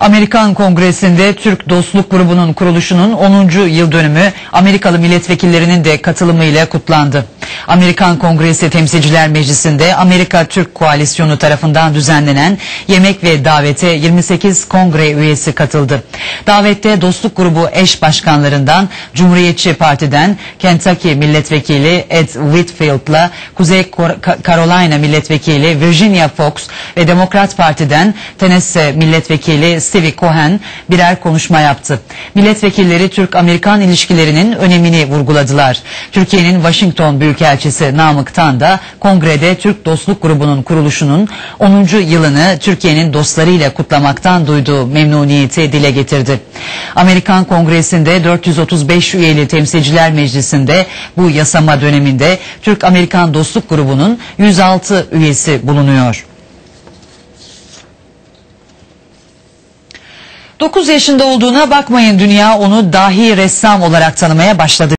Amerikan Kongresi'nde Türk Dostluk Grubu'nun kuruluşunun 10. yıl dönümü Amerikalı milletvekillerinin de katılımıyla kutlandı. Amerikan Kongresi Temsilciler Meclisi'nde Amerika Türk Koalisyonu tarafından düzenlenen yemek ve davete 28 kongre üyesi katıldı. Davette Dostluk Grubu eş başkanlarından Cumhuriyetçi Parti'den Kentucky Milletvekili Ed Whitfield'la Kuzey Carolina Milletvekili Virginia Fox ve Demokrat Parti'den Tennessee Milletvekili Stevie Cohen birer konuşma yaptı. Milletvekilleri Türk-Amerikan ilişkilerinin önemini vurguladılar. Türkiye'nin Washington Büyükelçisi Namık Tan da kongrede Türk Dostluk Grubu'nun kuruluşunun 10. yılını Türkiye'nin dostlarıyla kutlamaktan duyduğu memnuniyeti dile getirdi. Amerikan Kongresi'nde 435 üyeli temsilciler meclisinde bu yasama döneminde Türk-Amerikan Dostluk Grubu'nun 106 üyesi bulunuyor. 9 yaşında olduğuna bakmayın dünya onu dahi ressam olarak tanımaya başladı.